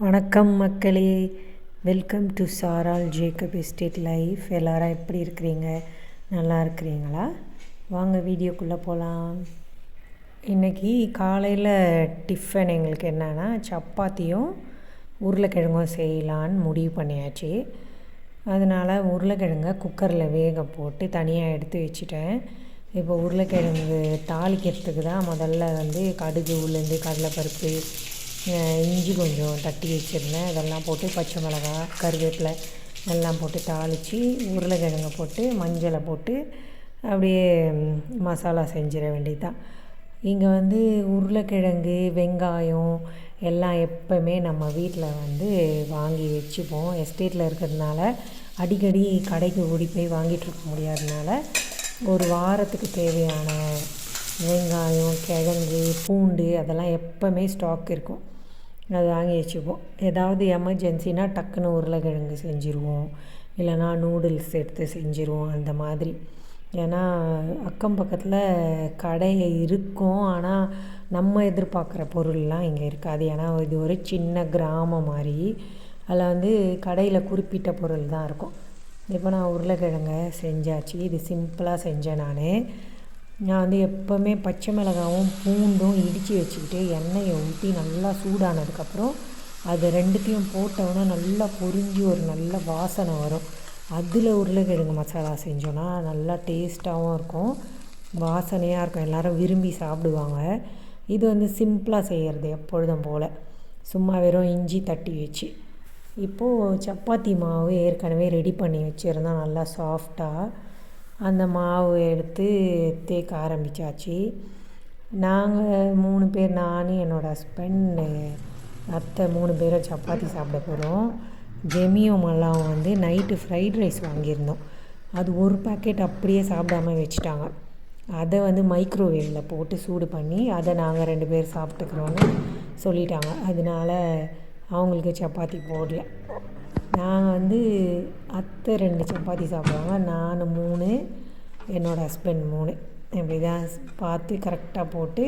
வணக்கம் மக்களே. Welcome to சாரால் ஜேக்கப் எஸ்டேட் லைஃப் எல்லாரும் எப்படி இருக்கிறீங்க? நல்லா இருக்கிறீங்களா? வாங்க வீடியோக்குள்ளே போகலாம் இன்றைக்கி காலையில் டிஃபன் எங்களுக்கு என்னென்னா சப்பாத்தியும் உருளைக்கிழங்கும் செய்யலான்னு முடிவு பண்ணியாச்சு. அதனால் உருளைக்கிழங்க குக்கரில் வேக போட்டு தனியாக எடுத்து வச்சுட்டேன். இப்போ உருளைக்கிழங்கு தாளிக்கிறதுக்கு தான் முதல்ல வந்து கடுகு உளுந்து கடலைப்பருப்பு இஞ்சி கொஞ்சம் தட்டி வச்சுருந்தேன். இதெல்லாம் போட்டு பச்சை மிளகா கருவேப்பிலை எல்லாம் போட்டு தாளித்து உருளைக்கிழங்கு போட்டு மஞ்சளை போட்டு அப்படியே மசாலா செஞ்சிட வேண்டியதுதான். இங்கே வந்து உருளைக்கிழங்கு வெங்காயம் எல்லாம் எப்போவுமே நம்ம வீட்டில் வந்து வாங்கி வச்சுப்போம். எஸ்டேட்டில் இருக்கிறதுனால அடிக்கடி கடைக்கு ஓடி போய் வாங்கிட்டுருக்க முடியாதனால ஒரு வாரத்துக்கு தேவையான வெங்காயம் கிழங்கு பூண்டு அதெல்லாம் எப்போவுமே ஸ்டாக் இருக்கும். அதை வாங்கி வச்சுப்போம் ஏதாவது எமர்ஜென்சினா டக்குன்னு உருளைக்கிழங்கு செஞ்சுருவோம். இல்லைன்னா நூடுல்ஸ் எடுத்து செஞ்சுருவோம் அந்த மாதிரி. ஏன்னா அக்கம் பக்கத்தில் கடை இருக்கும். ஆனால் நம்ம எதிர்பார்க்குற பொருள்லாம் இங்கே இருக்காது. ஏன்னா இது ஒரு சின்ன கிராமம் மாதிரி. அதில் வந்து கடையில் குறிப்பிட்ட பொருள் தான் இருக்கும். இப்போ நான் உருளைக்கிழங்க செஞ்சாச்சு. இது சிம்பிளாக செஞ்சேன் நான். நான் வந்து எப்போவுமே பச்சை மிளகாவும் பூண்டும் இடித்து வச்சுக்கிட்டு எண்ணெயை ஊற்றி நல்லா சூடானதுக்கப்புறம் அது ரெண்டுத்தையும் போட்டவுடனே நல்லா பொரிஞ்சு ஒரு நல்ல வாசனை வரும். அதில் உருளைக்கிழங்கு மசாலா செஞ்சோன்னா நல்லா டேஸ்ட்டாகவும் இருக்கும் வாசனையாக இருக்கும். எல்லோரும் விரும்பி சாப்பிடுவாங்க. இது வந்து சிம்பிளாக செய்கிறது எப்பொழுதும் போல். சும்மா வெறும் இஞ்சி தட்டி வச்சு. இப்போது சப்பாத்தி மாவு ஏற்கனவே ரெடி பண்ணி வச்சுருந்தா நல்லா சாஃப்டாக அந்த மாவு எடுத்து தேய்க்க ஆரம்பித்தாச்சு நாங்கள் மூணு பேர் நான் என்னோடய ஹஸ்பண்ட் அத்தை மூணு பேரும் சப்பாத்தி சாப்பிட போகிறோம் ஜெமியும் மல்லாவும் வந்து நைட்டு ஃப்ரைட் ரைஸ் வாங்கியிருந்தோம். அது ஒரு பாக்கெட் அப்படியே சாப்பிடாம வச்சுட்டாங்க. அதை வந்து மைக்ரோவேவில் போட்டு சூடு பண்ணி அதை நாங்கள் ரெண்டு பேர் சாப்பிட்டுக்கிறோன்னு சொல்லிட்டாங்க. அதனால அவங்களுக்கு சப்பாத்தி போடல. நாங்கள் வந்து அத்தை ரெண்டு சப்பாத்தி சாப்பிடுவாங்க. நான் மூணு என்னோடய ஹஸ்பண்ட் மூணு. இப்படி தான் பார்த்து கரெக்டாக போட்டு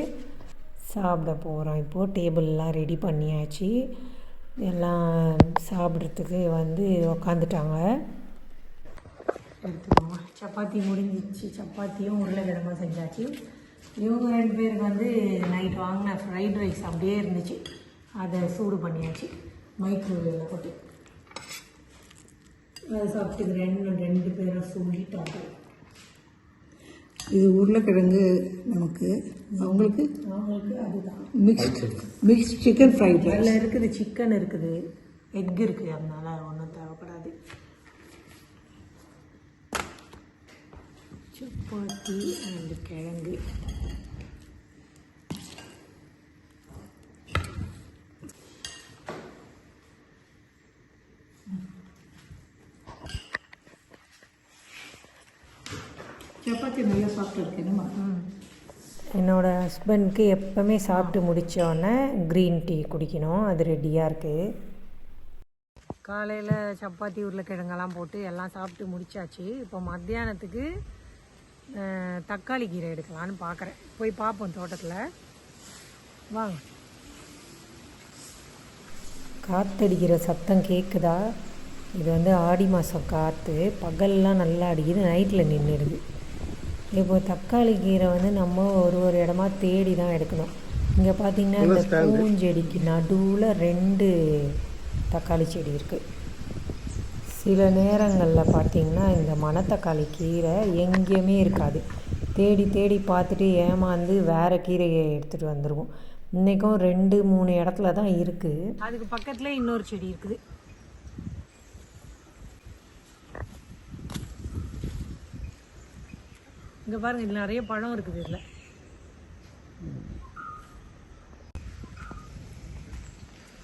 சாப்பிட போகிறோம் இப்போது டேபிள்லாம் ரெடி பண்ணியாச்சு. எல்லாம் சாப்பிட்றதுக்கு வந்து உக்காந்துட்டாங்க. எடுத்துக்கோங்க. சப்பாத்தி முடிஞ்சிச்சு. சப்பாத்தியும் உருளைக்கிழங்கும் செஞ்சாச்சு. இவங்க ரெண்டு பேருக்கு வந்து நைட் வாங்கின ஃப்ரைட் ரைஸ் அப்படியே இருந்துச்சு. அதை சூடு பண்ணியாச்சு. மைக்ரோவேவில் போட்டு. அதை சாப்பிட்டுக்கு ரெண்டு ரெண்டு பேரும் சொல்லிட்டாங்க. இது உருளைக்கிழங்கு நமக்கு. அவங்களுக்கு அவங்களுக்கு அதுதான். Mix mix chicken fried rice அதில் இருக்குது சிக்கன் இருக்குது. எக் இருக்குது அதனால ஒன்றும் தேவைப்படாது. சப்பாத்தி அண்ட் கிழங்கு. சப்பாத்தி நல்லா சாப்பிட்டு இருக்கேனுமா என்னோடய ஹஸ்பண்ட்க்கு எப்போவுமே சாப்பிட்டு முடித்தோடனே க்ரீன் டீ குடிக்கணும் அது ரெடியாக இருக்குது காலையில் சப்பாத்தி உருளைக்கிழங்கெல்லாம் போட்டு எல்லாம் சாப்பிட்டு முடிச்சாச்சு. இப்போ மத்தியானத்துக்கு தக்காளி கீரை எடுக்கலான்னு பார்க்குறேன் போய் பார்ப்போம் தோட்டத்தில். வாங்க. காற்றடிக்கிற சத்தம் கேட்குதா இது வந்து ஆடி மாதம் காற்று பகல்லாம் நல்லா அடிக்குது நைட்டில் நின்றுடுது இப்போ தக்காளி கீரை வந்து நம்ம ஒரு ஒரு இடமா தேடி தான் எடுக்கணும். இங்கே பார்த்தீங்கன்னா இந்த பூஞ்செடிக்கு நடுவில் ரெண்டு தக்காளி செடி இருக்குது சில நேரங்களில் பார்த்தீங்கன்னா இந்த மணத்தக்காளி கீரை எங்கேயுமே இருக்காது. தேடி தேடி பார்த்துட்டு ஏமாந்து வேறு கீரையை எடுத்துகிட்டு வந்துடுவோம் இன்றைக்கும் ரெண்டு மூணு இடத்துல தான் இருக்குது அதுக்கு பக்கத்தில் இன்னொரு செடி இருக்குது. இங்கே பாருங்க இதில் நிறைய பழம் இருக்குது இதில்.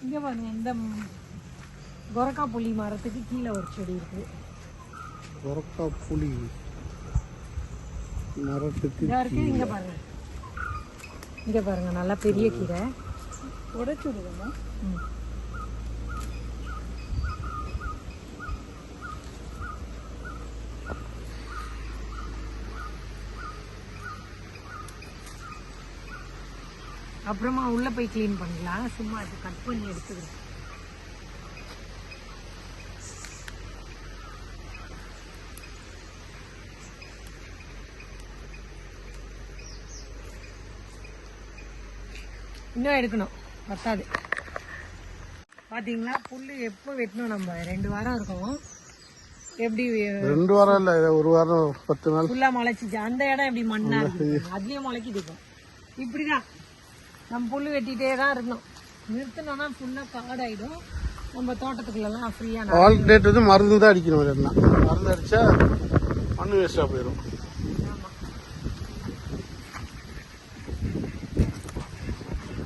இங்கே பாருங்க இந்த கொரக்கா புளி மரத்துக்கு கீழே ஒரு செடி இருக்குது. சொரக்கா புளி மரத்துக்கு இதாக இருக்குது இங்கே பாருங்க. இங்கே பாருங்க நல்லா பெரிய கீரை. உடைச்சு விடுவோமா ம். அப்புறமா உள்ள போய் கிளீன் பண்ணலாம் சும்மா அது கட் பண்ணி எடுத்துக்கிறேன். இன்னும் எடுக்கணும். பத்தாது. பார்த்தீங்களா புல்லு எப்போ வெட்டணும் நம்ம? ரெண்டு வாரம் இருக்கும். எப்படி ரெண்டு வாரம் இல்லை ஒரு வாரம் பத்து நாள். ஃபுல்லாக முளைச்சிச்சு. அந்த இடம் எப்படி மண்ணாக அதுலயும் முளைக்கிட்டு இருக்கும் இப்படிதான். நம்ம புல் வெட்டிகிட்டே தான் இருக்கணும் நிறுத்தினோன்னா ஃபுல்லாக காடாயிடும் நம்ம தோட்டத்துக்குள்ளெல்லாம் ஃப்ரீயாக ஆல்டர்னேட் வந்து மருந்து தான் அடிக்கணும் இல்லைன்னா மருந்து அடிச்சா மண் வேஸ்டாக போயிடும்.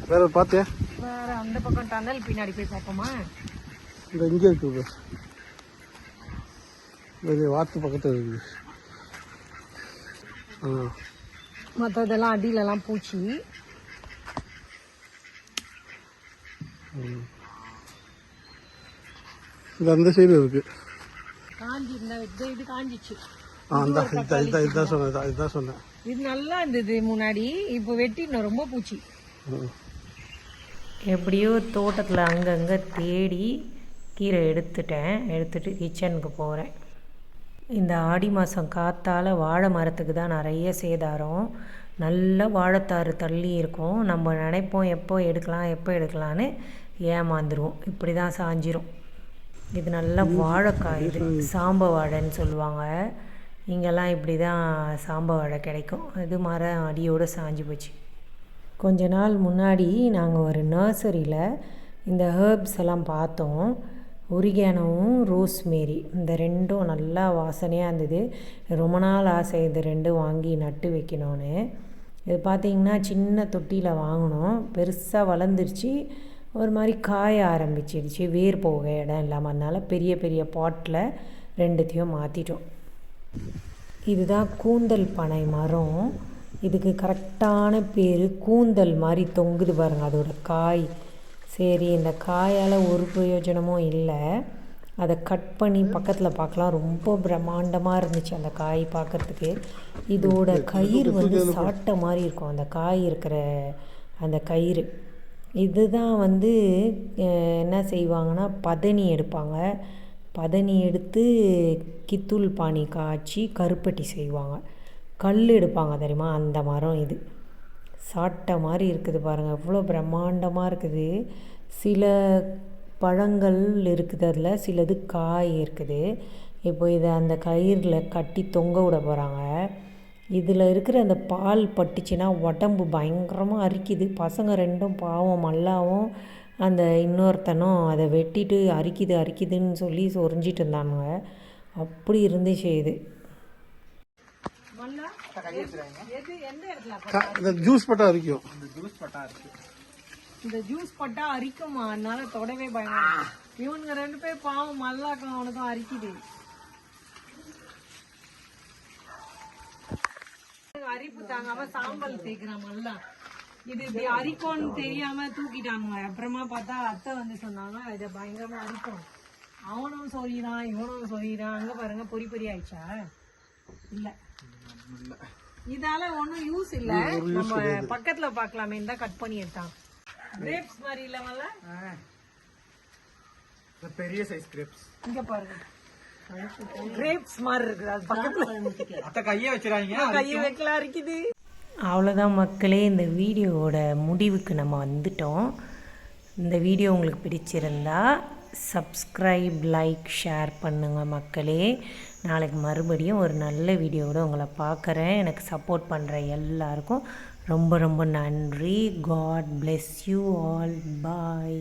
வேற பார்த்தியா வேற அந்த பக்கம் டனல் பின்னாடி போய் பார்ப்போமா? இந்த இங்கே இருக்குது இது வாத்து பக்கத்தில் இருக்குது ஆ. மற்றதெல்லாம் அடியிலலாம் பூச்சி. இது அந்த சைடு இருக்கு. இது நல்லா இருந்தது முன்னாடி இப்போ வெட்டிடணும் ரொம்ப பூச்சி. எப்படியோ தோட்டத்தில் அங்கங்கே தேடி கீரை எடுத்துட்டேன். எடுத்துட்டு கிச்சனுக்கு போகிறேன் இந்த ஆடி மாதம் காத்தால் வாழை மரத்துக்கு தான் நிறைய சேதாரம். நல்ல வாழைத்தாறு தள்ளி இருக்கும். நம்ம நினைப்போம் எப்போ எடுக்கலாம் எப்போ எடுக்கலான்னு ஏமாந்துருவோம். இப்படி தான் சாஞ்சிரும். இது நல்லா வாழைக்காய் இது. சாம்ப வாழைன்னு சொல்லுவாங்க. இங்கெல்லாம் இப்படி தான் சாம்ப வாழை கிடைக்கும். இது மரம் அடியோடு சாஞ்சு போச்சு. கொஞ்ச நாள் முன்னாடி நாங்கள் ஒரு நர்சரியில் இந்த ஹேர்ப்ஸ் எல்லாம் பார்த்தோம். ரோஸ் ரோஸ்மேரி இந்த ரெண்டும் நல்லா வாசனையாக இருந்தது. ரொம்ப நாள் ஆசை இது ரெண்டும் வாங்கி நட்டு வைக்கணும்னு. இது பார்த்திங்கன்னா சின்ன தொட்டியில் வாங்கினோம். பெருசாக வளர்ந்துருச்சு. ஒரு மாதிரி காய ஆரம்பிச்சிடுச்சு. வேர் போக இடம் இல்லாமல் அதனால பெரிய பெரிய பாட்டில் ரெண்டுத்தையும் மாற்றிட்டோம் இதுதான் கூந்தல் பனை மரம். இதுக்கு கரெக்டான பேர் கூந்தல் மாதிரி தொங்குது பாருங்க. அதோட காய். சரி இந்த காயால் ஒரு பிரயோஜனமும் இல்லை. அதை கட் பண்ணி பக்கத்தில் பார்க்கலாம் ரொம்ப பிரம்மாண்டமாக இருந்துச்சு அந்த காய் பார்க்கறதுக்கு இதோட கயிறு வந்து சாட்டை மாதிரி இருக்கும். அந்த காய் இருக்கிற அந்த கயிறு. இதுதான் வந்து என்ன செய்வாங்கன்னா பதனி எடுப்பாங்க. பதனி எடுத்து கித்தூள் பானி காய்ச்சி கருப்பட்டி செய்வாங்க. கல் எடுப்பாங்க தெரியுமா? அந்த மரம் இது. சாட்டை மாதிரி இருக்குது பாருங்கள் எவ்வளோ பிரம்மாண்டமாக இருக்குது. சில பழங்கள் இருக்குது அதில் சிலது காய் இருக்குது. இப்போ இதை அந்த கயிறில் கட்டி தொங்க விட போகிறாங்க இதில் இருக்கிற அந்த பால் பட்டுச்சுன்னா உடம்பு பயங்கரமாக அரிக்குது. பசங்க ரெண்டும் பாவம் மல்லாவும் அந்த இன்னொருத்தனும் அதை வெட்டிட்டு அரிக்குது அரிக்குதுன்னு சொல்லி சொரிஞ்சிட்டு இருந்தானுங்க. அப்படி இருந்துச்சு இது. இந்த ஜூஸ் பட்டா அரிக்கும். இந்த ஜூஸ் பட்டா அரிக்குமா? அதனால தொடவே பயம் இவனுங்க ரெண்டு பேர் பாவம் மல்லாக்கம் அவனுக்கும் அரிக்குது. அரிப்பு தாங்காம சாம்பல் தேய்க்கிறான் மல்லா இது இப்படி அரிக்கும்னு தெரியாம தூக்கிட்டானுங்க. அப்புறமா பார்த்தா அத்தை வந்து சொன்னாங்க இதை பயங்கரமா அரிக்கும் அவனும் சொல்லிடான் இவனும் சொல்லிடான் அங்க பாருங்க பொறி பொறி ஆயிடுச்சா? இல்ல. இதால ஒண்ணும் யூஸ் இல்ல. நம்ம பக்கத்துல பார்க்கலாமே. இந்த கட் பண்ணி எடுத்தான். கிரேப்ஸ் மாதிரி இல்லவல்ல பெரிய சைஸ் கிரேப்ஸ் இங்க பாருங்க. கிரேப்ஸ் மாதிரி இருக்குது. அது பக்கத்துல அத்த கையை வச்சிடாங்க கையை வைக்கலாம் இருக்குது அவ்வளோதான் மக்களே இந்த வீடியோவோட முடிவுக்கு நம்ம வந்துட்டோம். இந்த வீடியோ உங்களுக்கு பிடிச்சிருந்தா சப்ஸ்கிரைப் லைக் ஷேர் பண்ணுங்கள் மக்களே. நாளைக்கு மறுபடியும் ஒரு நல்ல வீடியோவோட உங்களை பார்க்குறேன். எனக்கு சப்போர்ட் பண்ணுற எல்லாருக்கும் ரொம்ப ரொம்ப நன்றி. God bless you all bye